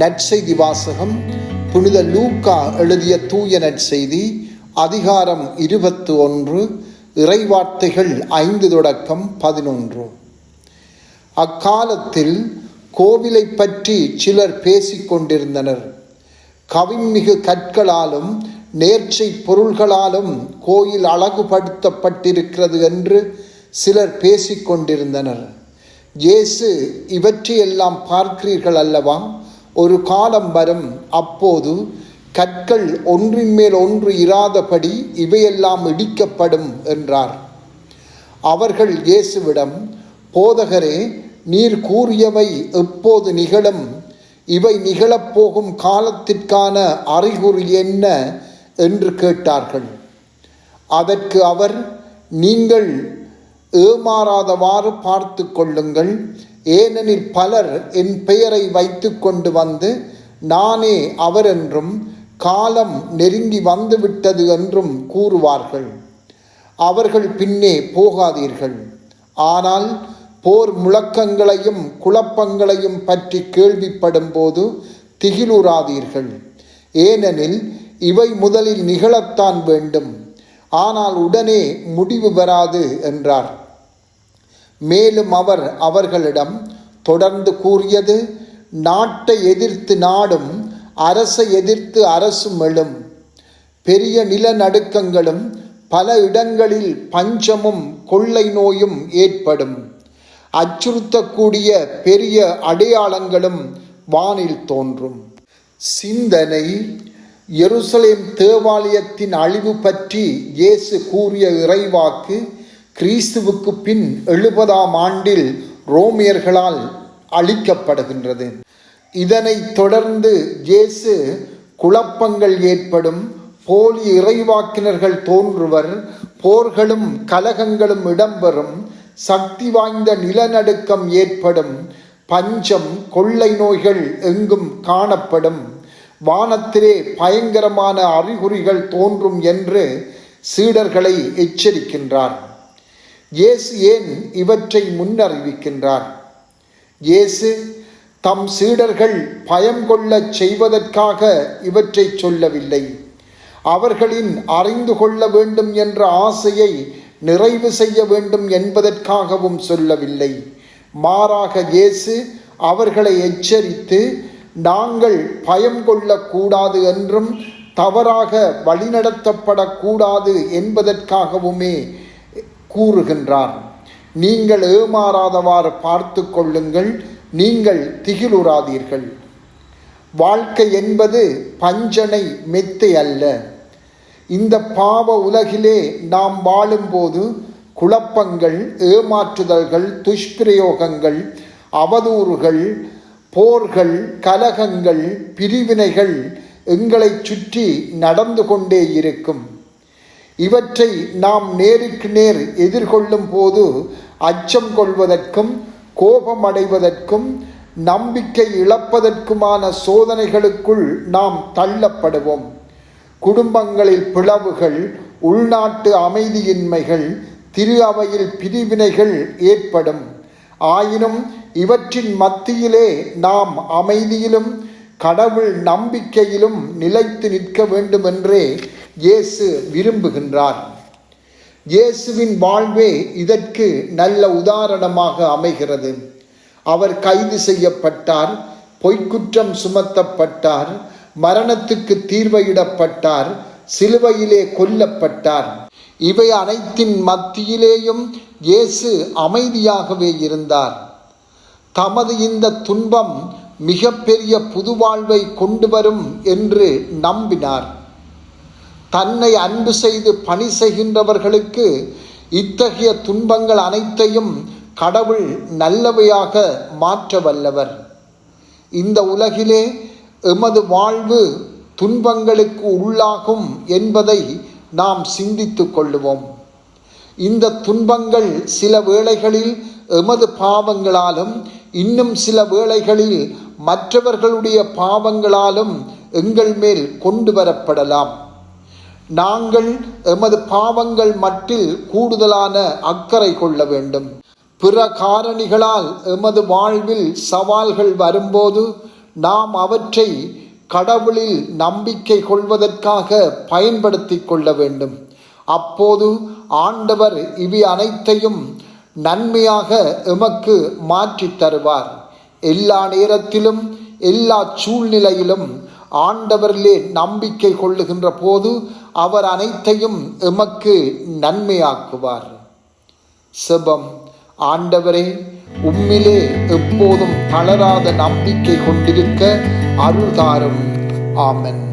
நற்செய்தி வாசகம் புனித லூக்கா எழுதிய தூய நற்செய்தி அதிகாரம் இருபத்து ஒன்று இறைவார்த்தைகள் ஐந்து தொடக்கம் பதினொன்று. அக்காலத்தில் கோவிலை பற்றி சிலர் பேசிக் கொண்டிருந்தனர். கவின்மிகு கற்களாலும் நேர்ச்சை பொருள்களாலும் கோயில் அழகுபடுத்தப்பட்டிருக்கிறது என்று சிலர் பேசிக் கொண்டிருந்தனர். இயேசு இவற்றையெல்லாம் பார்க்கிறீர்கள் அல்லவா ஒரு காலம் வரும் அப்போது கற்கள் ஒன்றின் மேல் ஒன்று இராதபடி இவையெல்லாம் இடிக்கப்படும் என்றார். அவர்கள் இயேசுவிடம் போதகரே நீர் கூறியவை எப்போது நிகழும்? இவை நிகழப்போகும் காலத்திற்கான அறிகுறி என்ன? என்று கேட்டார்கள். அதற்கு அவர் நீங்கள் ஏமாறாதவாறு பார்த்து கொள்ளுங்கள். ஏனெனில் பலர் என் பெயரை வைத்து கொண்டு வந்து நானே அவர் என்றும் காலம் நெருங்கி வந்துவிட்டது என்றும் கூறுவார்கள். அவர்கள் பின்னே போகாதீர்கள். ஆனால் போர் முழக்கங்களையும் குழப்பங்களையும் பற்றி கேள்விப்படும் போது திகிலுறாதீர்கள். ஏனெனில் இவை முதலில் நிகழத்தான் வேண்டும். ஆனால் உடனே முடிவு வராது என்றார். மேலும் அவர் அவர்களிடம் தொடர்ந்து கூறியது நாட்டை எதிர்த்து நாடும் அரசை எதிர்த்து அரசும் எழும். பெரிய நிலநடுக்கங்களும் பல இடங்களில் பஞ்சமும் கொள்ளை நோயும் ஏற்படும். அச்சுறுத்தக்கூடிய பெரிய அடையாளங்களும் வானில் தோன்றும். சிந்தனை எருசலேம் தேவாலயத்தின் அழிவு பற்றி இயேசு கூறிய இறைவாக்கு கிறிஸ்துவுக்கு பின் எழுபதாம் ஆண்டில் ரோமியர்களால் அளிக்கப்படுகின்றது இதனைத் தொடர்ந்து இயேசு குழப்பங்கள் ஏற்படும் போலி இறைவாக்கினர்கள் தோன்றுவர் போர்களும் கலகங்களும் இடம்பெறும் சக்தி வாய்ந்த நிலநடுக்கம் ஏற்படும் பஞ்சம் கொள்ளை நோய்கள் எங்கும் காணப்படும் வானத்திலே பயங்கரமான அறிகுறிகள் தோன்றும் என்று சீடர்களை எச்சரிக்கின்றார். இயேசு ஏன் இவற்றை முன்னறிவிக்கின்றார்? இயேசு தம் சீடர்கள் பயம் கொள்ளச் செய்வதற்காக இவற்றை சொல்லவில்லை. அவர்களின் அறிந்து கொள்ள வேண்டும் என்ற ஆசையை நிறைவு செய்ய வேண்டும் என்பதற்காகவும் சொல்லவில்லை. மாறாக இயேசு அவர்களை எச்சரித்து நாங்கள் பயம் கொள்ளக்கூடாது என்றும் தவறாக வழிநடத்தப்படக்கூடாது என்பதற்காகவுமே கூறுகின்றார். நீங்கள் ஏமாறாதவாறு பார்த்து கொள்ளுங்கள் நீங்கள் திகிலுறாதீர்கள். வாழ்க்கை என்பது பஞ்சனை மெத்தை அல்ல. இந்த பாவ உலகிலே நாம் வாழும்போது குழப்பங்கள் ஏமாற்றுதல்கள் துஷ்பிரயோகங்கள் அவதூறுகள் போர்கள் கலகங்கள் பிரிவினைகள் எங்களை சுற்றி நடந்து கொண்டே இருக்கும். இவற்றை நாம் நேருக்கு நேர் எதிர்கொள்ளும் போது அச்சம் கொள்வதற்கும் கோபம் அடைவதற்கும் நம்பிக்கை இழப்பதற்குமான சோதனைகளுக்குள் நாம் தள்ளப்படுவோம். குடும்பங்களில் பிளவுகள் உள்நாட்டு அமைதியின்மைகள் திரு அவையில் பிரிவினைகள் ஏற்படும். ஆயினும் இவற்றின் மத்தியிலே நாம் அமைதியிலும் கடவுள் நம்பிக்கையிலும் நிலைத்து நிற்க வேண்டுமென்றே இயேசு விரும்புகின்றார். இயேசுவின் வாழ்வே இதற்கு நல்ல உதாரணமாக அமைகிறது. அவர் கைது செய்யப்பட்டார் பொய்க்குற்றம் சுமத்தப்பட்டார் மரணத்துக்கு தீர்வையிடப்பட்டார் சிலுவையிலே கொல்லப்பட்டார். இவை அனைத்தின் மத்தியிலேயும் இயேசு அமைதியாகவே இருந்தார். தமது இந்த துன்பம் மிகப்பெரிய புதுவாழ்வை கொண்டு வரும் என்று நம்பினார். தன்னை அன்பு செய்து பணி செய்கின்றவர்களுக்கு இத்தகைய துன்பங்கள் அனைத்தையும் கடவுள் நல்லவையாக மாற்ற வல்லவர். இந்த உலகிலே எமது வாழ்வு துன்பங்களுக்கு உள்ளாகும் என்பதை நாம் சிந்தித்து கொள்ளுவோம். இந்த துன்பங்கள் சில வேளைகளில் எமது பாவங்களாலும் இன்னும் சில வேளைகளில் மற்றவர்களுடைய பாவங்களாலும் எங்கள் மேல் கொண்டு வரப்படலாம். நாங்கள் எமது பாவங்கள் மட்டில் கூடுதலான அக்கறை கொள்ள வேண்டும். பிற காரணிகளால் எமது வாழ்வில் சவால்கள் வரும்போது நாம் அவற்றை கடவுளில் நம்பிக்கை கொள்வதற்காக பயன்படுத்தி கொள்ள வேண்டும். அப்போது ஆண்டவர் இவை அனைத்தையும் நன்மையாக எமக்கு மாற்றித் தருவார். எல்லா நேரத்திலும் எல்லா சூழ்நிலையிலும் ஆண்டவரிலே நம்பிக்கை கொள்ளுகின்ற போது அவர் அனைத்தையும் எமக்கு நன்மையாக்குவார். செபம். ஆண்டவரே உம்மிலே எப்போதும் தளராத நம்பிக்கை கொண்டிருக்க அருள்தாரும். ஆமன்.